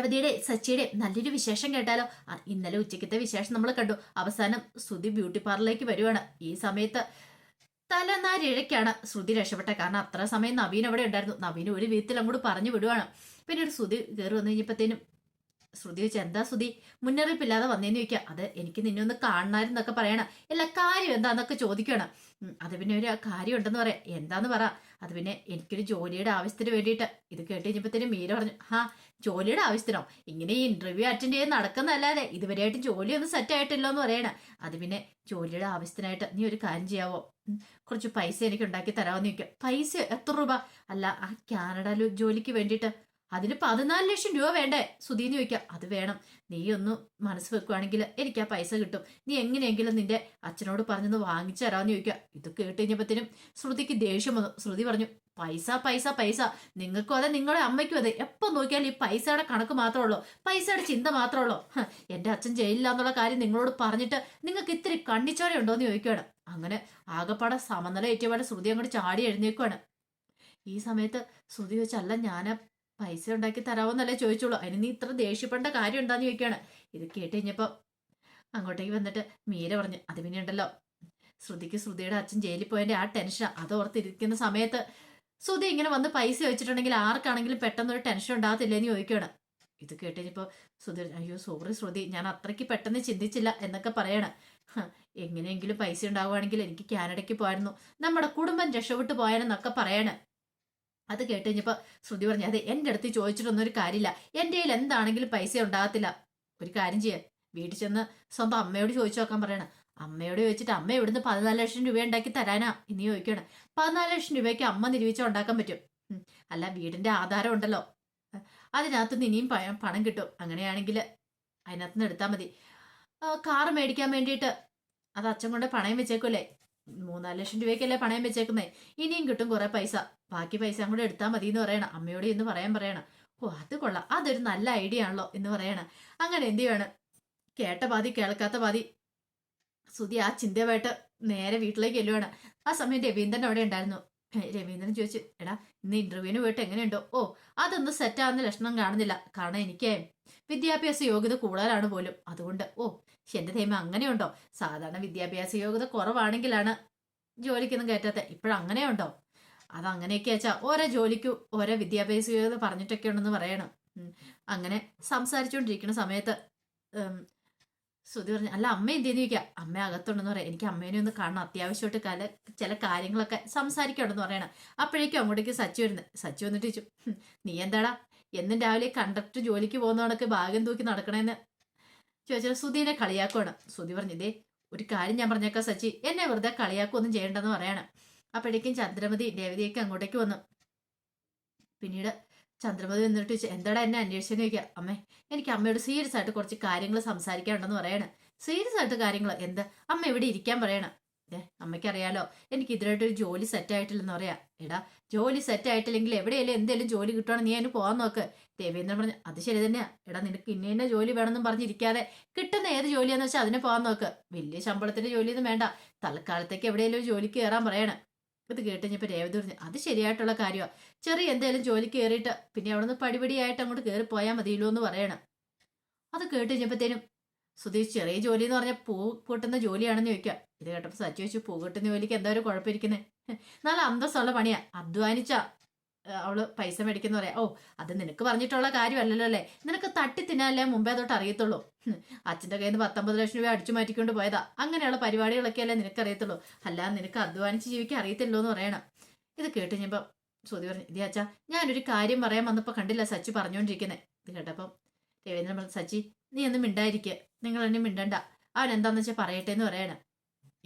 രേവതിയുടെ സച്ചിയുടെ നല്ലൊരു വിശേഷം കേട്ടാലോ? ഇന്നലെ ഉച്ചക്കത്തെ വിശേഷം നമ്മൾ കണ്ടു. അവസാനം ശ്രുതി ബ്യൂട്ടി പാർലറിലേക്ക് വരുവാണ്. ഈ സമയത്ത് തലനാരിഴയ്ക്കാണ് ശ്രുതി രക്ഷപ്പെട്ട. കാരണം അത്ര സമയം നവീൻ അവിടെ ഉണ്ടായിരുന്നു. നവീൻ ഒരു വിധത്തിൽ അങ്ങോട്ട് പറഞ്ഞു വിടുവാണ്. പിന്നീട് ശ്രുതി കയറി വന്നു കഴിഞ്ഞപ്പോഴത്തേനും ശ്രുതി വെച്ച് എന്താ ശ്രുതി? മുന്നറിയിപ്പില്ലാതെ വന്നേന്ന് ചോദിക്കുക അത് എനിക്ക് നിന്നെ ഒന്ന് കാണണമായിരുന്നൊക്കെ പറയണം. എല്ലാ കാര്യം എന്താന്നൊക്കെ ചോദിക്കണം. അത് പിന്നെ ഒരു കാര്യം ഉണ്ടെന്ന് പറയാം. എന്താന്ന് പറ. അത് പിന്നെ എനിക്കൊരു ജോലിയുടെ ആവശ്യത്തിന് വേണ്ടിയിട്ട്. ഇത് കേട്ട് കഴിഞ്ഞപ്പോഴത്തേനും മീര പറഞ്ഞു ഹാ ജോലിയുടെ ആവശ്യത്തിനോ? ഇങ്ങനെ ഈ ഇന്റർവ്യൂ അറ്റൻഡ് ചെയ്ത് നടക്കുന്നതല്ലാതെ ഇതുവരെയായിട്ട് ജോലിയൊന്നും സെറ്റ് ആയിട്ടില്ലോ എന്ന് പറയണ. അത് പിന്നെ ജോലിയുടെ ആവശ്യത്തിനായിട്ട് നീ ഒരു കാര്യം ചെയ്യാവോ? കുറച്ച് പൈസ എനിക്ക് ഉണ്ടാക്കി തരാമെന്ന് ചോദിക്കുക പൈസ എത്ര രൂപ? അല്ല ആ കാനഡ ജോലിക്ക് വേണ്ടിയിട്ട് അതിന് പതിനാല് ലക്ഷം രൂപ വേണ്ടേ? സുധീന്ന് ചോദിക്കാം. അത് വേണം. നീ ഒന്ന് മനസ്സ് വെക്കുവാണെങ്കിൽ എനിക്ക് ആ പൈസ കിട്ടും. നീ എങ്ങനെയെങ്കിലും നിന്റെ അച്ഛനോട് പറഞ്ഞൊന്ന് വാങ്ങിച്ചു തരാമെന്ന് ചോദിക്കുക. ഇത് കേട്ട് ശ്രുതിക്ക് ദേഷ്യം വന്നു. ശ്രുതി പറഞ്ഞു പൈസ പൈസ പൈസ. നിങ്ങൾക്കും അതെ നിങ്ങളുടെ അമ്മയ്ക്കും അതെ. എപ്പോ നോക്കിയാലും ഈ പൈസയുടെ കണക്ക് മാത്രമേ ഉള്ളൂ. പൈസയുടെ ചിന്ത മാത്രമേ ഉള്ളൂ. എന്റെ അച്ഛൻ ജയിലില്ല എന്നുള്ള കാര്യം നിങ്ങളോട് പറഞ്ഞിട്ട് നിങ്ങൾക്ക് ഇത്തിരി കണ്ണിച്ചോര ഉണ്ടോന്ന് ചോദിക്കുകയാണ്. അങ്ങനെ ആകെപ്പാടെ സമനില ഏറ്റവും ശ്രുതി അങ്ങോട്ട് ചാടി എഴുന്നേക്കുവാണ് ഈ സമയത്ത് ശ്രുതി വെച്ചല്ല ഞാൻ പൈസ ഉണ്ടാക്കി തരാമെന്നല്ലേ ചോദിച്ചോളൂ അതിന് നീ ഇത്ര ദേഷ്യപ്പെടേണ്ട കാര്യം എന്താന്ന് ചോദിക്കുകയാണ്. ഇത് കേട്ട് കഴിഞ്ഞപ്പോ അങ്ങോട്ടേക്ക് വന്നിട്ട് മീര പറഞ്ഞു അത് പിന്നെ ഉണ്ടല്ലോ. ശ്രുതിക്ക് ശ്രുതിയുടെ അച്ഛൻ ജയിലിൽ പോയതിന്റെ ആ ടെൻഷൻ അത് ഓർത്തിരിക്കുന്ന സമയത്ത് ശ്രുതി ഇങ്ങനെ വന്ന് പൈസ വെച്ചിട്ടുണ്ടെങ്കിൽ ആർക്കാണെങ്കിലും പെട്ടെന്ന് ഒരു ടെൻഷൻ ഉണ്ടാകത്തില്ലേന്ന് ചോദിക്കുകയാണ്. ഇത് കേട്ട് കഴിഞ്ഞപ്പോ ശ്രുതി അയ്യോ സോറി ശ്രുതി. ഞാൻ അത്രയ്ക്ക് പെട്ടെന്ന് ചിന്തിച്ചില്ല എന്നൊക്കെ പറയണ. എങ്ങനെയെങ്കിലും പൈസ ഉണ്ടാവുകയാണെങ്കിൽ എനിക്ക് കാനഡയ്ക്ക് പോയായിരുന്നു നമ്മുടെ കുടുംബം രക്ഷപ്പെട്ടു പോയാനെന്നൊക്കെ പറയണ. അത് കേട്ട് കഴിഞ്ഞപ്പോ ശ്രുതി പറഞ്ഞു അതെ എന്റെ അടുത്ത് ചോദിച്ചിട്ടൊന്നും ഒരു കാര്യമില്ല. എന്റെ കയ്യിൽ എന്താണെങ്കിലും പൈസ ഉണ്ടാകത്തില്ല. ഒരു കാര്യം ചെയ്യാൻ വീട്ടിൽ ചെന്ന് സ്വന്തം അമ്മയോട് ചോദിച്ചു നോക്കാൻ പറയണം. അമ്മയോട് ചോദിച്ചിട്ട് അമ്മ ഇവിടുന്ന് പതിനാല് ലക്ഷം രൂപ ഉണ്ടാക്കി തരാനാ? ഇനി ചോദിക്കണം പതിനാല് ലക്ഷം രൂപയ്ക്ക് അമ്മ നിരൂപിച്ച ഉണ്ടാക്കാൻ പറ്റും. അല്ല വീടിന്റെ ആധാരം ഉണ്ടല്ലോ. അതിനകത്തുനിന്ന് ഇനിയും പണം കിട്ടും. അങ്ങനെയാണെങ്കിൽ അതിനകത്തുനിന്ന് എടുത്താൽ മതി. കാറ് മേടിക്കാൻ വേണ്ടിയിട്ട് അത് അച്ഛൻ കൊണ്ട് പണയം വെച്ചേക്കുമല്ലേ മൂന്നാൽ ലക്ഷം രൂപയ്ക്കല്ലേ പണയം വെച്ചേക്കുന്നേ? ഇനിയും കിട്ടും കുറേ പൈസ. ബാക്കി പൈസ കൂടെ എടുത്താൽ മതി എന്ന് പറയണം. അമ്മയോട് എന്ന് പറയാൻ പറയണം. ഓ അത് കൊള്ളാം. അതൊരു നല്ല ഐഡിയ ആണല്ലോ എന്ന് പറയണം. അങ്ങനെ എന്ത് ചെയ്യാണ്? കേട്ട പാതി കേൾക്കാത്ത പാതി സുധി ആ ചിന്തയുമായിട്ട് നേരെ വീട്ടിലേക്ക് ചെല്ലുവാണ്. ആ സമയം രവീന്ദ്രൻ അവിടെ ഉണ്ടായിരുന്നു. രവീന്ദ്രൻ ചോദിച്ചു എടാ ഇന്ന് ഇന്റർവ്യൂവിന് പോയിട്ട് എങ്ങനെയുണ്ടോ? ഓ അതൊന്നും സെറ്റ് ആവുന്ന ലക്ഷണം കാണുന്നില്ല. കാരണം എനിക്ക് വിദ്യാഭ്യാസ യോഗ്യത കൂടുതലാണ് പോലും. അതുകൊണ്ട് ഓ എന്റെ ദൈവം അങ്ങനെയുണ്ടോ? സാധാരണ വിദ്യാഭ്യാസ യോഗ്യത കുറവാണെങ്കിലാണ് ജോലിക്കൊന്നും കയറ്റാത്ത. ഇപ്പോഴങ്ങനെയുണ്ടോ? അതങ്ങനെയൊക്കെ വെച്ചാൽ ഓരോ ജോലിക്കും ഓരോ വിദ്യാഭ്യാസ പറഞ്ഞിട്ടൊക്കെ ഉണ്ടെന്ന് പറയണം. അങ്ങനെ സംസാരിച്ചുകൊണ്ടിരിക്കുന്ന സമയത്ത് ശ്രുതി പറഞ്ഞു അല്ല അമ്മ എന്തെന്ന് ചോദിക്കുക അമ്മ അകത്തുണ്ടെന്ന് പറയാം. എനിക്ക് അമ്മേനെ ഒന്ന് കാണണം. അത്യാവശ്യമായിട്ട് കല ചില കാര്യങ്ങളൊക്കെ സംസാരിക്കണമെന്ന് പറയണം. അപ്പോഴേക്കും അങ്ങോട്ടേക്ക് സച്ചി വരുന്നത് സച്ചി വന്നിട്ട് ചോദിച്ചു നീ എന്താടാ? എന്നും രാവിലെ കണ്ടക്ടർ ജോലിക്ക് പോകുന്നവണക്ക് ഭാഗ്യം ഭാഗം തൂക്കി നടക്കണേന്ന് ചോദിച്ചാൽ സുധീനെ കളിയാക്കുവാണ്. സുധി പറഞ്ഞു ഇതേ ഒരു കാര്യം ഞാൻ പറഞ്ഞേക്കാം സച്ചി. എന്നെ വെറുതെ കളിയാക്കൊന്നും ചെയ്യണ്ടെന്ന് പറയണം. അപ്പോഴേക്കും ചന്ദ്രമതി രേവതിയൊക്കെ അങ്ങോട്ടേക്ക് വന്നു. പിന്നീട് ചന്ദ്രമതി വന്നിട്ട് ചോദിച്ചു എന്താടാ എന്നെ അന്വേഷിച്ചെന്ന് ചോദിക്കുക അമ്മേ എനിക്ക് അമ്മയോട് സീരിയസ് ആയിട്ട് കുറച്ച് കാര്യങ്ങൾ സംസാരിക്കാനുണ്ടെന്ന് പറയണം. സീരിയസ് ആയിട്ട് കാര്യങ്ങൾ എന്ത്? അമ്മ ഇവിടെ ഇരിക്കാൻ പറയണം. ഏ അമ്മയ്ക്കറിയാലോ എനിക്ക് ഇതിനായിട്ടൊരു ജോലി സെറ്റ് ആയിട്ടില്ലെന്ന് പറയാ. എടാ ജോലി സെറ്റ് ആയിട്ടില്ലെങ്കിൽ എവിടെയല്ലേ എന്തെങ്കിലും ജോലി കിട്ടുവാണെങ്കിൽ നീ അതിന് പോകാൻ നോക്ക്. ദേവേന്ദ്രൻ പറഞ്ഞു അത് ശരി തന്നെയാ. എടാ നിനക്ക് ഇന്ന ഇന്ന ജോലി വേണമെന്നും പറഞ്ഞിരിക്കാതെ കിട്ടുന്ന ഏത് ജോലിയാന്ന് വെച്ചാൽ അതിന് പോകാൻ നോക്ക്. വലിയ ശമ്പളത്തിന്റെ ജോലിയൊന്നും വേണ്ട. തൽക്കാലത്തേക്ക് എവിടെയെങ്കിലും ഒരു ജോലിക്ക് കയറാൻ പറയണം. ഇത് കേട്ട് കഴിഞ്ഞപ്പോൾ രേവതി പറഞ്ഞു അത് ശരിയായിട്ടുള്ള കാര്യമാണ് ചെറിയ എന്തെങ്കിലും ജോലി കയറിയിട്ട് പിന്നെ അവിടെ നിന്ന് പടിപടിയായിട്ട് അങ്ങോട്ട് കയറി പോയാൽ മതിയല്ലോ എന്ന് പറയണം. അത് കേട്ട് കഴിഞ്ഞപ്പോഴത്തേനും സുധീഷ് ചെറിയ ജോലി എന്ന് പറഞ്ഞാൽ പൂ പൊട്ടുന്ന ജോലിയാണെന്ന് ചോദിക്കുക ഇത് കേട്ടപ്പോൾ സച്ചു വെച്ച് പൂ കിട്ടുന്ന ജോലിക്ക് എന്താ ഒരു കുഴപ്പമിരിക്കുന്നത് നല്ല അന്തസ്സുള്ള പണിയാ. അധ്വാനിച്ച അവൾ പൈസ മേടിക്കുന്ന പറയാ. ഓ അത് നിനക്ക് പറഞ്ഞിട്ടുള്ള കാര്യമല്ലല്ലോ അല്ലേ? തട്ടി തിന്നാലേ മുമ്പേ തൊട്ട് അറിയത്തുള്ളൂ. അച്ഛന്റെ കയ്യിൽ നിന്ന് പത്തൊമ്പത് ലക്ഷം രൂപ അടിച്ചു മാറ്റിക്കൊണ്ട് പോയതാ. അങ്ങനെയുള്ള പരിപാടികളൊക്കെ അല്ലേ നിനക്ക് അറിയത്തുള്ളൂ അല്ലാതെ നിനക്ക് അധ്വാനിച്ച് ജീവിക്കാൻ അറിയത്തില്ലോ എന്ന് പറയണം. ഇത് കേട്ട് കഴിഞ്ഞപ്പോൾ ശ്രുതി പറഞ്ഞു ഇതേ അച്ഛാ ഞാനൊരു കാര്യം പറയാൻ വന്നപ്പോൾ കണ്ടില്ല സച്ചി പറഞ്ഞുകൊണ്ടിരിക്കുന്നത് ഇത് കേട്ടപ്പം രവീന്ദ്രൻ പറഞ്ഞു സച്ചി നീ ഒന്നും മിണ്ടായിരിക്കുക നിങ്ങൾ എന്നെ മിണ്ടണ്ട. അവൻ എന്താന്ന് വെച്ചാൽ പറയട്ടെ എന്ന് പറയണം.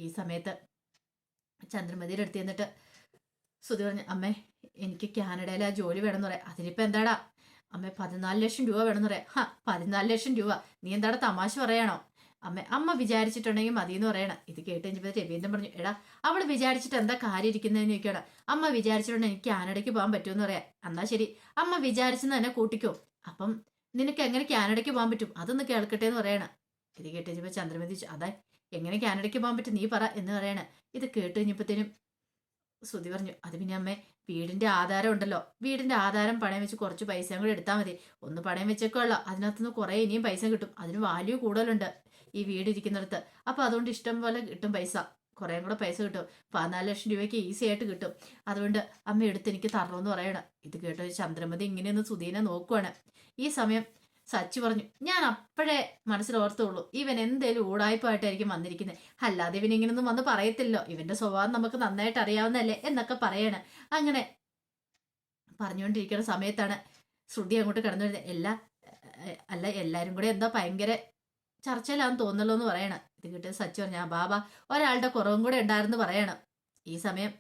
ഈ സമയത്ത് ചന്ദ്രമതിയുടെ അടുത്ത് ചെന്നിട്ട് ശ്രുതി പറഞ്ഞു അമ്മേ എനിക്ക് കാനഡയിൽ ആ ജോലി വേണമെന്ന് പറയാം. അതിനിപ്പോ എന്താടാ? അമ്മ പതിനാല് ലക്ഷം രൂപ വേണമെന്ന് പറയാം ഹാ പതിനാല് ലക്ഷം രൂപ. നീ എന്താണ് തമാശ പറയണോ? അമ്മ അമ്മ വിചാരിച്ചിട്ടുണ്ടെങ്കിൽ മതി എന്ന് പറയണം. ഇത് കേട്ട് കഴിഞ്ഞപ്പോൾ രവീന്ദ്രൻ പറഞ്ഞു എടാ അവൾ വിചാരിച്ചിട്ട് എന്താ കാര്യം ഇരിക്കുന്നതെന്ന് ചോദിക്കണം അമ്മ വിചാരിച്ചിട്ടുണ്ടെങ്കിൽ എനിക്ക് കാനഡയ്ക്ക് പോകാൻ പറ്റുമെന്ന് പറയാം. എന്നാ ശരി. അമ്മ വിചാരിച്ചെന്ന് തന്നെ കൂട്ടിക്കോ. അപ്പം നിനക്ക് എങ്ങനെ കാനഡയ്ക്ക് പോകാൻ പറ്റും? അതൊന്ന് കേൾക്കട്ടെ എന്ന് പറയണം. ഇത് കേട്ട് കഴിഞ്ഞപ്പോൾ ചന്ദ്രമതി അതെ എങ്ങനെ കാനഡയ്ക്ക് പോകാൻ പറ്റും നീ പറ എന്ന് പറയണ. ഇത് കേട്ട് കഴിഞ്ഞപ്പോഴത്തേനും ശ്രുതി പറഞ്ഞു അത് പിന്നെ അമ്മേ വീടിന്റെ ആധാരം ഉണ്ടല്ലോ. വീടിന്റെ ആധാരം പണയം വെച്ച് കുറച്ച് പൈസ കൂടി എടുത്താൽ മതി. ഒന്ന് പണയം വെച്ചേക്കുള്ള. അതിനകത്തുനിന്ന് കുറേ ഇനിയും പൈസ കിട്ടും. അതിന് വാല്യൂ കൂടുതലുണ്ട് ഈ വീട് ഇരിക്കുന്നിടത്ത്. അപ്പൊ അതുകൊണ്ട് ഇഷ്ടം പോലെ കിട്ടും പൈസ. കുറേം കൂടെ പൈസ കിട്ടും. പതിനാല് ലക്ഷം രൂപയ്ക്ക് ഈസി ആയിട്ട് കിട്ടും. അതുകൊണ്ട് അമ്മ എടുത്ത് എനിക്ക് തരണമെന്ന് പറയണം. ഇത് കേട്ടോ ചന്ദ്രമതി ഇങ്ങനെയൊന്ന് സുധീനെ നോക്കുവാണ്. ഈ സമയം സച്ചി പറഞ്ഞു ഞാൻ അപ്പോഴേ മനസ്സിൽ ഓർത്തുള്ളൂ ഇവൻ എന്തേലും ഊടായ്പായിട്ടായിരിക്കും വന്നിരിക്കുന്നത് അല്ലാതെ ഇവൻ ഇങ്ങനൊന്നും വന്ന് പറയത്തില്ലോ ഇവന്റെ സ്വഭാവം നമുക്ക് നന്നായിട്ട് അറിയാവുന്നതല്ലേ എന്നൊക്കെ പറയണ. അങ്ങനെ പറഞ്ഞുകൊണ്ടിരിക്കുന്ന സമയത്താണ് ശ്രുതി അങ്ങോട്ട് കടന്നു വരുന്നത്. എല്ലാ അല്ല എല്ലാരും കൂടെ എന്തോ ഭയങ്കര ചർച്ചയിലാന്ന് തോന്നുള്ളൂ എന്ന് പറയണം. ഇത് കിട്ടിയ സച്ചി പറഞ്ഞു ആ ബാബ ഒരാളുടെ കുറവും കൂടെ ഉണ്ടായിരുന്നു പറയണം. ഈ സമയം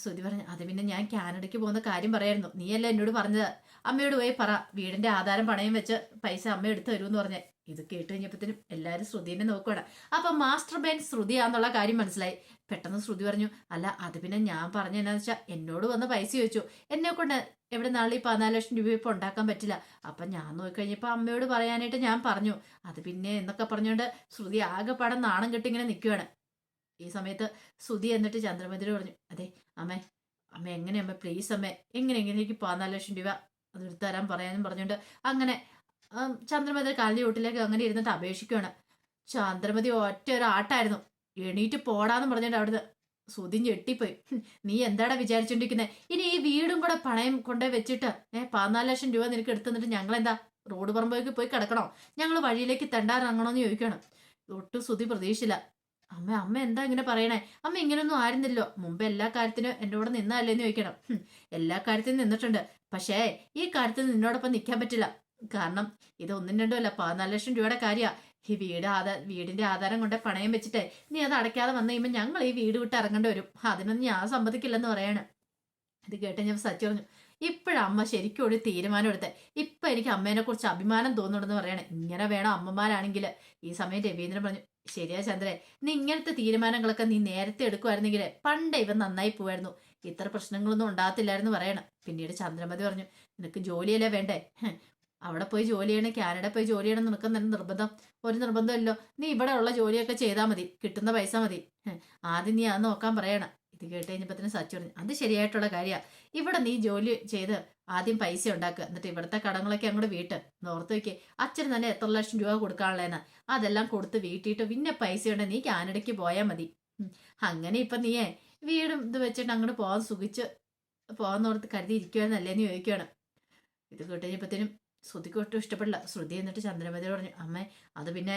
ശ്രുതി പറഞ്ഞു അത് പിന്നെ ഞാൻ കാനഡയ്ക്ക് പോകുന്ന കാര്യം പറയായിരുന്നു. നീയല്ല എന്നോട് പറഞ്ഞത്? അമ്മയോട് പോയി പറ. വീടിന്റെ ആധാരം പണയം വെച്ച് പൈസ അമ്മ എടുത്തു തരുമെന്ന് പറഞ്ഞേ. ഇത് കേട്ട് കഴിഞ്ഞപ്പോഴത്തേനും എല്ലാവരും ശ്രുതിനെ നോക്കുവാണ്. അപ്പൊ മാസ്റ്റർ ബെൻ ശ്രുതിയാന്നുള്ള കാര്യം മനസ്സിലായി. പെട്ടെന്ന് ശ്രുതി പറഞ്ഞു അല്ല അത് പിന്നെ ഞാൻ പറഞ്ഞു എന്നാന്ന് വെച്ചാൽ എന്നോട് വന്ന് പൈസ ചോദിച്ചു. എന്നെ കൊണ്ട് എവിടെ നാളെ ഈ പതിനാല് ലക്ഷം രൂപ ഇപ്പൊ ഉണ്ടാക്കാൻ പറ്റില്ല. അപ്പൊ ഞാൻ നോക്കിക്കഴിഞ്ഞപ്പോ അമ്മയോട് പറയാനായിട്ട് ഞാൻ പറഞ്ഞു. അത് പിന്നെ എന്നൊക്കെ പറഞ്ഞുകൊണ്ട് ശ്രുതി പടം നാണം കെട്ടിങ്ങനെ നിൽക്കുകയാണ് ഈ സമയത്ത് സുധി എന്നിട്ട് ചന്ദ്രമതിരി പറഞ്ഞു അതെ അമ്മേ അമ്മ എങ്ങനെ അമ്മ പ്ലീസ് അമ്മ എങ്ങനെ എങ്ങനെ എനിക്ക് പതിനാല് ലക്ഷം രൂപ അത് തരാൻ പറയാനും പറഞ്ഞുകൊണ്ട് അങ്ങനെ ചന്ദ്രമതി കാലിന്റെ വീട്ടിലേക്ക് അങ്ങനെ ഇരുന്നിട്ട് അപേക്ഷിക്കുകയാണ്. ചന്ദ്രമതി ഒറ്റ ഒരു ആട്ടായിരുന്നു. എണീറ്റ് പോടാന്ന് പറഞ്ഞിട്ട് അവിടുന്ന് സുധി ഞെട്ടിപ്പോയി. നീ എന്താടാ വിചാരിച്ചോണ്ടിരിക്കുന്നത് ഇനി ഈ വീടും കൂടെ പണയം കൊണ്ടേ വെച്ചിട്ട് ഏഹ് പതിനാല് ലക്ഷം രൂപ നിനക്ക് എടുത്തു തന്നിട്ട് ഞങ്ങൾ എന്താ റോഡ് പറമ്പോയ്ക്ക് പോയി കിടക്കണോ? ഞങ്ങൾ വഴിയിലേക്ക് തെണ്ടാറിറങ്ങണോന്ന് ചോദിക്കണം ഒട്ടും സുതി പ്രതീക്ഷിച്ചില്ല. അമ്മ അമ്മ എന്താ ഇങ്ങനെ പറയണേ? അമ്മ ഇങ്ങനൊന്നും ആയിരുന്നില്ലോ. മുമ്പ് എല്ലാ കാര്യത്തിനും എന്റെ കൂടെ നിന്നല്ലേന്ന് ചോദിക്കണം. എല്ലാ കാര്യത്തിനും നിന്നിട്ടുണ്ട്. പക്ഷേ ഈ കാര്യത്തിൽ നിന്നോടൊപ്പം നിൽക്കാൻ പറ്റില്ല. കാരണം ഇത് ഒന്നും രണ്ടും അല്ല. പതിനാല് ലക്ഷം രൂപയുടെ കാര്യ. ഈ വീട് ആധാ വീടിന്റെ ആധാരം കൊണ്ട് പണയം വെച്ചിട്ടേ നീ അത് അടയ്ക്കാതെ വന്നു കഴിയുമ്പോൾ ഞങ്ങൾ ഈ വീട് വിട്ട് ഇറങ്ങേണ്ടി വരും. അതിനൊന്നും ഞാൻ സമ്മതിക്കില്ലെന്ന് പറയാണ്. ഇത് കേട്ട് ഞാൻ സച്ചി പറഞ്ഞു. ഇപ്പോഴമ്മ ശരിക്കും ഒരു തീരുമാനം എടുത്തേ. ഇപ്പൊ എനിക്ക് അമ്മേനെ കുറിച്ച് അഭിമാനം തോന്നുന്നുണ്ടെന്ന് പറയണേ. ഇങ്ങനെ വേണം അമ്മമാരാണെങ്കിൽ. ഈ സമയം രവീന്ദ്രൻ പറഞ്ഞു ശരിയാ ചന്ദ്രൻ നീ ഇങ്ങനത്തെ തീരുമാനങ്ങളൊക്കെ നീ നേരത്തെ എടുക്കുമായിരുന്നെങ്കിൽ പണ്ട് ഇവൻ നന്നായി പോവായിരുന്നു. ഇത്ര പ്രശ്നങ്ങളൊന്നും ഉണ്ടാകത്തില്ലായിരുന്നു പറയണം. പിന്നീട് ചന്ദ്രമതി പറഞ്ഞു നിനക്ക് ജോലിയല്ലേ വേണ്ടേ? അവിടെ പോയി ജോലി ചെയ്യണം കാനഡ പോയി ജോലി ചെയ്യണം നിനക്ക് തന്നെ നിർബന്ധം? ഒരു നിർബന്ധമല്ലോ നീ ഇവിടെ ഉള്ള ജോലിയൊക്കെ ചെയ്താൽ മതി കിട്ടുന്ന പൈസ മതി. ആദ്യം നീ അത് നോക്കാൻ പറയണം. ഇത് കേട്ട് തന്നെ സച്ചു പറഞ്ഞു അത് ശരിയായിട്ടുള്ള കാര്യമാണ് ഇവിടെ നീ ജോലി ചെയ്ത് ആദ്യം പൈസ ഉണ്ടാക്കുക. എന്നിട്ട് ഇവിടുത്തെ കടങ്ങളൊക്കെ അങ്ങോട്ട് വീട്ട്. ഓർത്ത് വയ്ക്കേ അച്ഛൻ തന്നെ എത്ര ലക്ഷം രൂപ കൊടുക്കാനുള്ളതെന്ന് അതെല്ലാം കൊടുത്ത് വീട്ടിയിട്ട് പിന്നെ പൈസ ഉണ്ട് നീ കാനഡയ്ക്ക് പോയാൽ മതി. അങ്ങനെ ഇപ്പം നീയേ വീടും ഇത് വെച്ചിട്ട് അങ്ങോട്ട് പോകാൻ സുഖിച്ച് പോകാന്നോർത്ത് കരുതി ഇരിക്കുവാന്നല്ലേന്ന് ചോദിക്കുകയാണ് ഇത് കേട്ട് കഴിഞ്ഞപ്പത്തേനും ശ്രുതിക്ക് ഒട്ടും ഇഷ്ടപ്പെടില്ല. ശ്രുതി എന്നിട്ട് ചന്ദ്രമതി പറഞ്ഞു അമ്മ അത് പിന്നെ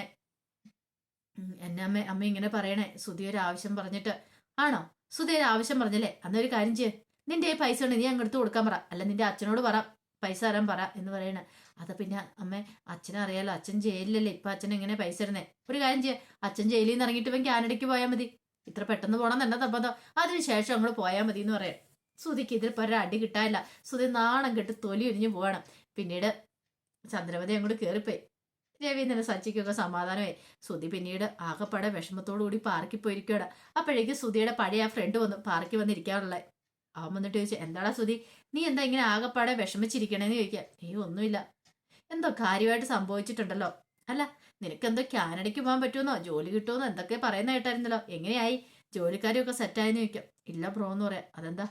എന്നെ അമ്മ അമ്മ ഇങ്ങനെ പറയണേ. ശ്രുതി ഒരു ആവശ്യം പറഞ്ഞിട്ട് ആണോ? ശ്രുതി ഒരു ആവശ്യം പറഞ്ഞല്ലേ? അന്നൊരു കാര്യം ചെയ്യ്. നിന്റെ ഈ പൈസ ഉണ്ട് നീ അങ്ങെടുത്ത് കൊടുക്കാൻ പറ. അല്ല നിന്റെ അച്ഛനോട് പറ. പൈസ തരാൻ പറ എന്ന് പറയണ. അത് പിന്നെ അമ്മ അച്ഛനെ അറിയാലോ. അച്ഛൻ ജയിലിലല്ലേ. ഇപ്പൊ അച്ഛൻ എങ്ങനെ പൈസ ഇടുന്നേ ഒരു കാര്യം ചെയ്യ. അച്ഛൻ ജയിലിൽ നിന്ന് ഇറങ്ങിയിട്ട് ഇവൻ കാനഡയ്ക്ക് പോയാൽ മതി. ഇത്ര പെട്ടെന്ന് പോകണം തന്നെ നിർബന്ധം. അതിനുശേഷം അങ്ങോട്ട് പോയാൽ മതി എന്ന് പറയാം. സുതിക്ക് ഇതിൽ ഒരു അടി കിട്ടാനില്ല. സുതി നാണം കെട്ട് തൊലി ഒരിഞ്ഞു പോവണം. പിന്നീട് ചന്ദ്രമതി അങ്ങോട്ട് കയറിപ്പോയി രവീന്ദ്രൻ സച്ചിക്കൊക്കെ സമാധാനമായി. സുതി പിന്നീട് ആകെപ്പാടെ വിഷമത്തോടു കൂടി പാർക്കിൽ പോയിരിക്കുകയാണ് അപ്പോഴേക്കും സുധിയുടെ പഴയ ആ ഫ്രണ്ട് വന്നു. പാർക്കിൽ വന്നിരിക്കാറുള്ള അവൻ വന്നിട്ട് ചോദിച്ചു എന്താടാ സുധി നീ എന്താ ഇങ്ങനെ ആകെപ്പാടെ വിഷമിച്ചിരിക്കണേന്ന് ചോദിക്കുക. നീ ഒന്നുമില്ല. എന്തോ കാര്യമായിട്ട് സംഭവിച്ചിട്ടുണ്ടല്ലോ. അല്ല നിനക്കെന്തോ കാനഡയ്ക്ക് പോകാൻ പറ്റുമെന്നോ? ജോലി കിട്ടുമെന്നോ? എന്തൊക്കെ പറയുന്ന കേട്ടായിരുന്നല്ലോ. എങ്ങനെയായി? ജോലിക്കാരെയൊക്കെ സെറ്റായെന്ന് ചോദിക്കാം ഇല്ല ബ്രോ എന്ന് പറയാം. അതെന്താ?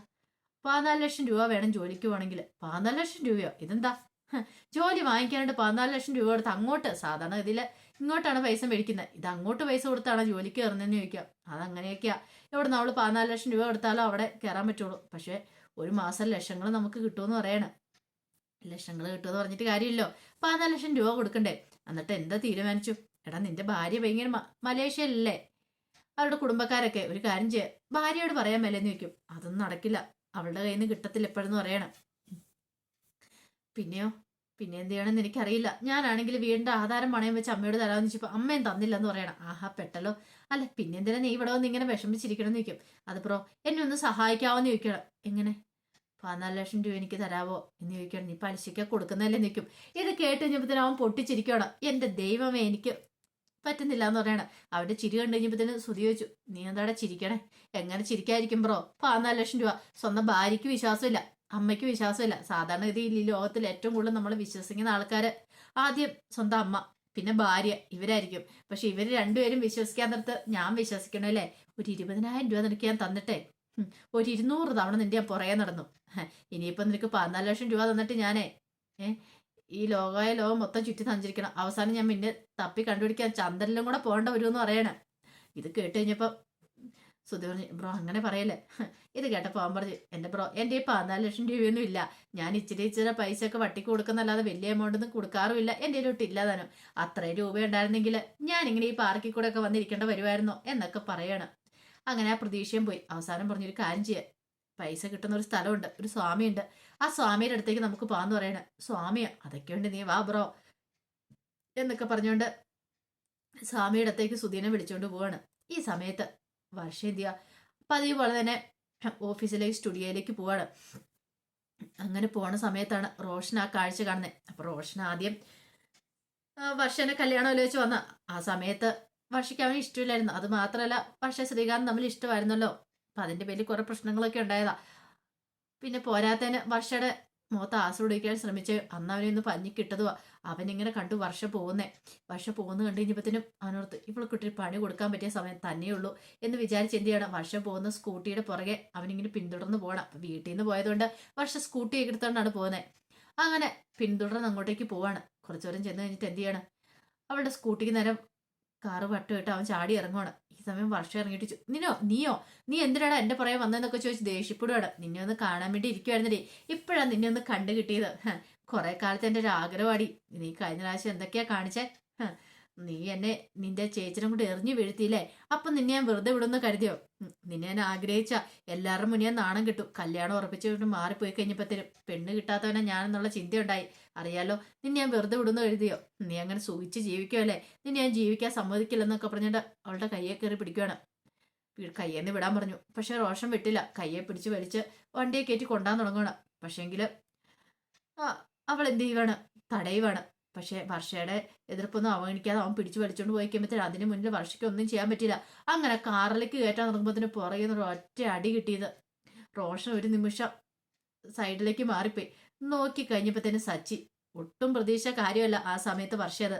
പതിനാല് ലക്ഷം രൂപ വേണം ജോലിക്ക് പോകണമെങ്കിൽ. പതിനാല് ലക്ഷം രൂപയോ? ഇതെന്താ? ജോലി വാങ്ങിക്കാനായിട്ട് പതിനാല് ലക്ഷം രൂപ കൊടുത്ത് അങ്ങോട്ട്? സാധാരണ ഇതിൽ ഇങ്ങോട്ടാണ് പൈസ മേടിക്കുന്നത്. ഇത് അങ്ങോട്ട് പൈസ കൊടുത്താണ് ജോലിക്ക് കയറുന്നതെന്ന് ചോദിക്കാം അതങ്ങനെയൊക്കെയാ. ഇവിടെ നമ്മൾ പതിനാല് ലക്ഷം രൂപ കൊടുത്താലോ അവിടെ കയറാൻ പറ്റുള്ളൂ. പക്ഷേ ഒരു മാസം ലക്ഷങ്ങൾ നമുക്ക് കിട്ടുമെന്ന് പറയണം. ലക്ഷങ്ങൾ കിട്ടുമെന്ന് പറഞ്ഞിട്ട് കാര്യമില്ലോ പതിനാല് ലക്ഷം രൂപ കൊടുക്കണ്ടേ? എന്നിട്ട് എന്താ തീരുമാനിച്ചു? എടാ നിന്റെ ഭാര്യ ഭയങ്കര മലേഷ്യയിലല്ലേ അവരുടെ കുടുംബക്കാരൊക്കെ ഒരു കാര്യം ചെയ്യുക ഭാര്യയോട് പറയാൻ മേലെന്ന് ചോദിക്കും. അതൊന്നും നടക്കില്ല. അവളുടെ കയ്യിൽ നിന്ന് കിട്ടത്തില്ല എപ്പോഴെന്ന് പറയണം. പിന്നെയോ? പിന്നെ എന്ത് ചെയ്യണമെന്ന് എനിക്കറിയില്ല. ഞാനാണെങ്കിൽ വീണ്ടും ആധാരം പണയം വെച്ച് അമ്മയോട് തരാമെന്ന് വെച്ചപ്പോൾ അമ്മയും തന്നില്ല എന്ന് പറയണം. ആഹാ പെട്ടല്ലോ. അല്ല പിന്നെ എന്തിനാ നീ ഇവിടെ വന്ന് ഇങ്ങനെ വിഷമിച്ചിരിക്കണമെന്ന് ചോദിക്കും. അത് പ്രോ എന്നെ ഒന്ന് സഹായിക്കാവോന്ന് ചോദിക്കണം. എങ്ങനെ? പതിനാല് ലക്ഷം രൂപ എനിക്ക് തരാവോ എന്ന് ചോദിക്കണം. നീ പലിശയ്ക്ക് കൊടുക്കുന്നതല്ലേ നിൽക്കും ഇത് കേട്ട് കഴിഞ്ഞപ്പോഴത്തേനും അവൻ പൊട്ടിച്ചിരിക്കണം എന്റെ ദൈവമേ എനിക്ക് പറ്റുന്നില്ല എന്ന് പറയണം. അവന്റെ ചിരി കണ്ടു കഴിഞ്ഞപ്പോഴത്തേന് ശ്രുതി ചോദിച്ചു നീ എന്താടാ ചിരിക്കണേ? എങ്ങനെ ചിരിക്കായിരിക്കും ബ്രോ? പതിനാല് ലക്ഷം രൂപ. സ്വന്തം ഭാര്യയ്ക്ക് വിശ്വാസമില്ല. അമ്മയ്ക്ക് വിശ്വാസമില്ല. സാധാരണ ഗതിയിൽ ഈ ലോകത്തിൽ ഏറ്റവും കൂടുതൽ നമ്മൾ വിശ്വസിക്കുന്ന ആൾക്കാര് ആദ്യം സ്വന്തം അമ്മ പിന്നെ ഭാര്യ ഇവരായിരിക്കും. പക്ഷെ ഇവർ രണ്ടുപേരും വിശ്വസിക്കാൻ നേരത്ത് ഞാൻ വിശ്വസിക്കണല്ലേ ഒരു ഇരുപതിനായിരം രൂപ നിനക്ക് ഞാൻ തന്നിട്ടെ. ഒരു ഇരുന്നൂറ് തവണ നിന്റെ ഞാൻ പുറകെ നടന്നു. ഇനിയിപ്പം നിനക്ക് പതിനാല് ലക്ഷം രൂപ തന്നിട്ട് ഞാനേ ഈ ലോകമായ ലോകം മൊത്തം ചുറ്റി സഞ്ചരിക്കണം അവസാനം ഞാൻ പിന്നെ തപ്പി കണ്ടുപിടിക്കാൻ ചന്ദ്രനിലും കൂടെ പോകേണ്ട വരുമെന്ന് പറയണേ. ഇത് കേട്ട് കഴിഞ്ഞപ്പോൾ സുധി പറഞ്ഞു ബ്രോ അങ്ങനെ പറയല്ലേ? ഇത് കേട്ടപ്പോൾ അവൻ പറഞ്ഞു എന്റെ ബ്രോ എന്റെ ഈ പതിനാല് ലക്ഷം രൂപയൊന്നും ഇല്ല. ഞാൻ ഇച്ചിരി ഇച്ചിരി പൈസ ഒക്കെ വട്ടിക്ക് കൊടുക്കുന്നല്ലാതെ വലിയ എമൗണ്ട് ഒന്നും കൊടുക്കാറുമില്ല. എന്റെ താനും അത്രയും രൂപ ഉണ്ടായിരുന്നെങ്കിൽ ഞാൻ ഇങ്ങനെ ഈ പാർക്കിൽ കൂടെ ഒക്കെ വന്നിരിക്കേണ്ട വരുമായിരുന്നോ എന്നൊക്കെ പറയണം. അങ്ങനെ ആ പ്രതീക്ഷയും പോയി. അവസാനം പറഞ്ഞൊരു കാര്യം പൈസ കിട്ടുന്ന ഒരു സ്ഥലമുണ്ട് ഒരു സ്വാമിയുണ്ട്. ആ സ്വാമിയുടെ അടുത്തേക്ക് നമുക്ക് പോകാന്ന് പറയണ. സ്വാമിയാ അതൊക്കെ ഉണ്ട് നീ വാ ബ്രോ എന്നൊക്കെ പറഞ്ഞുകൊണ്ട് സ്വാമിയുടെ അടുത്തേക്ക് സുധീനെ വിളിച്ചുകൊണ്ട് പോവാണ്. ഈ സമയത്ത് വർഷ എന്ത് ചെയ്യുക അപ്പം അതേപോലെ തന്നെ ഓഫീസിലേക്ക് സ്റ്റുഡിയോയിലേക്ക് പോവാണ്. അങ്ങനെ പോണ സമയത്താണ് റോഷൻ ആ കാഴ്ച കാണുന്നത് അപ്പൊ റോഷൻ ആദ്യം വർഷേന്റെ കല്യാണം വെച്ച് വന്ന. ആ സമയത്ത് വർഷയ്ക്ക് അവന് ഇഷ്ടമില്ലായിരുന്നു. അത് മാത്രമല്ല വർഷ ശ്രീകാന്ത് തമ്മിൽ ഇഷ്ടമായിരുന്നല്ലോ. അപ്പൊ അതിന്റെ പേരിൽ കുറേ പ്രശ്നങ്ങളൊക്കെ ഉണ്ടായതാ. പിന്നെ പോരാത്തതിന് വർഷയുടെ മുഖത്ത് ആസ്വദിക്കാൻ ശ്രമിച്ച് അന്ന് അവനെ ഒന്ന് പഞ്ഞി കിട്ടതുവാ അവനിങ്ങനെ കണ്ടു വർഷം പോകുന്നേ. വർഷം പോകുന്ന കണ്ടു കഴിഞ്ഞപ്പോഴത്തേനും അവനോർത്ത് ഇവൾക്കിട്ടൊരു പണി കൊടുക്കാൻ പറ്റിയ സമയം തന്നെയുള്ളൂ എന്ന് വിചാരിച്ച് എന്ത് ചെയ്യണം? വർഷം പോകുന്ന സ്കൂട്ടിയുടെ പുറകെ അവനിങ്ങനെ പിന്തുടർന്ന് പോകണം. അപ്പം വീട്ടിൽ നിന്ന് പോയതുകൊണ്ട് വർഷം സ്കൂട്ടി എടുത്തോണ്ടാണ് പോകുന്നത് അങ്ങനെ പിന്തുടർന്ന് അങ്ങോട്ടേക്ക് പോവാണ്. കുറച്ചു ദൂരം ചെന്ന് കഴിഞ്ഞിട്ട് എന്ത് ചെയ്യണം? അവളുടെ സ്കൂട്ടിക്ക് നേരം കാറ് വട്ടമിട്ട് അവൻ ചാടി ഇറങ്ങുവാണ്. ഈ സമയം വർഷം ഇറങ്ങിയിട്ട് നിനോ നീയോ? നീ എന്തിനാടാ എന്റെ പുറകെ വന്നതെന്നൊക്കെ ചോദിച്ച് ദേഷ്യപ്പെടുവാണ്. നിന്നെ ഒന്ന് കാണാൻ വേണ്ടി ഇരിക്കുവായിരുന്നു ഇപ്പോഴാണ് നിന്നെ ഒന്ന് കണ്ടു കിട്ടിയത് കുറെ കാലത്ത് എന്റെ ഒരു ആഗ്രഹമാടി. നീ കഴിഞ്ഞ പ്രാവശ്യം എന്തൊക്കെയാ കാണിച്ചേ? നീ എന്നെ നിന്റെ ചേച്ചിനും കൂടെ എറിഞ്ഞു വീഴ്ത്തിയില്ലേ? അപ്പൊ നിന്നെ ഞാൻ വെറുതെ വിടുന്നു കരുതിയോ? നിന്നെ ഞാൻ ആഗ്രഹിച്ച എല്ലാവരുടെ മുന്നേ നാണം കിട്ടും. കല്യാണം ഉറപ്പിച്ചു മാറിപ്പോയി കഴിഞ്ഞപ്പോഴത്തേനും പെണ്ണ് കിട്ടാത്തവനെ ഞാനെന്നുള്ള ചിന്തയുണ്ടായി. അറിയാലോ നിന്നെ ഞാൻ വെറുതെ വിടുന്നു എഴുതിയോ നീ അങ്ങനെ സൂഹിച്ച് ജീവിക്കുമല്ലേ നിന്നെ ഞാൻ ജീവിക്കാൻ സമ്മതിക്കില്ലെന്നൊക്കെ പറഞ്ഞിട്ട് അവളുടെ കയ്യെ കയറി പിടിക്കുകയാണ് കയ്യേന്ന് വിടാൻ പറഞ്ഞു. പക്ഷെ റോഷൻ വിട്ടില്ല. കയ്യെ പിടിച്ച് വലിച്ച് വണ്ടിയെ കയറ്റി കൊണ്ടാൻ തുടങ്ങണം പക്ഷേങ്കിൽ ആ അവൾ എന്ത് ചെയ്യുവാണ്? തടയുവാണ്. പക്ഷെ വർഷയുടെ എതിർപ്പൊന്നും അവഗണിക്കാതെ അവൻ പിടിച്ചു വലിച്ചോണ്ട് പോയി കഴിയുമ്പോഴത്തേക്കും അതിന് മുന്നിൽ വർഷയ്ക്ക് ഒന്നും ചെയ്യാൻ പറ്റില്ല അങ്ങനെ കാറിലേക്ക് കയറ്റാൻ തുടങ്ങുമ്പോൾ പുറകെ നിന്ന് ഒറ്റ അടി കിട്ടിയത് റോഷൻ ഒരു നിമിഷം സൈഡിലേക്ക് മാറിപ്പോയി. നോക്കി കഴിഞ്ഞപ്പോഴത്തേനും സച്ചി. ഒട്ടും പ്രതീക്ഷ കാര്യമല്ല ആ സമയത്ത് വർഷയത്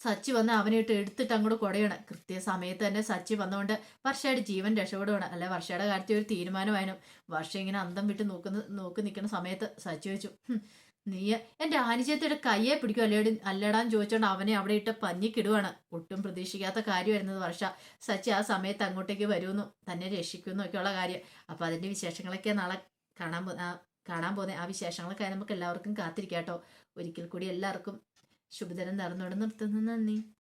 സച്ചി വന്ന് അവനെ ഇട്ട് എടുത്തിട്ട് അങ്ങോട്ട് കുടയാണ്. കൃത്യസമയത്ത് തന്നെ സച്ചി വന്നുകൊണ്ട് വർഷയുടെ ജീവൻ രക്ഷപ്പെടുകയാണ് അല്ലെ വർഷയുടെ കാര്യത്തിൽ ഒരു തീരുമാനമായിരുന്നു. വർഷ ഇങ്ങനെ അന്തം വിട്ട് നോക്കുന്ന നോക്കി നിൽക്കുന്ന സമയത്ത് സച്ചി വെച്ചു "ഹും, നീ എന്റെ ആനിജയത്തിയുടെ കയ്യെ പിടിക്കും അല്ലേടി അല്ലടാന്ന് ചോദിച്ചോണ്ട് അവനെ അവിടെ ഇട്ട് പഞ്ഞിക്കിടുവാണ് ഒട്ടും പ്രതീക്ഷിക്കാത്ത കാര്യമായിരുന്നത് വർഷ. സച്ചി ആ സമയത്ത് അങ്ങോട്ടേക്ക് വരുമെന്നു തന്നെ രക്ഷിക്കുന്നു ഒക്കെയുള്ള കാര്യം. അപ്പൊ അതിന്റെ വിശേഷങ്ങളൊക്കെ നാളെ കാണാൻ കാണാൻ പോന്നെ ആ വിശേഷങ്ങളൊക്കെ നമുക്ക് എല്ലാവർക്കും കാത്തിരിക്കാട്ടോ ഒരിക്കൽ കൂടി എല്ലാവർക്കും ശുഭദിനം നടന്നുകൊണ്ട് നിർത്തുന്നു. നന്ദി.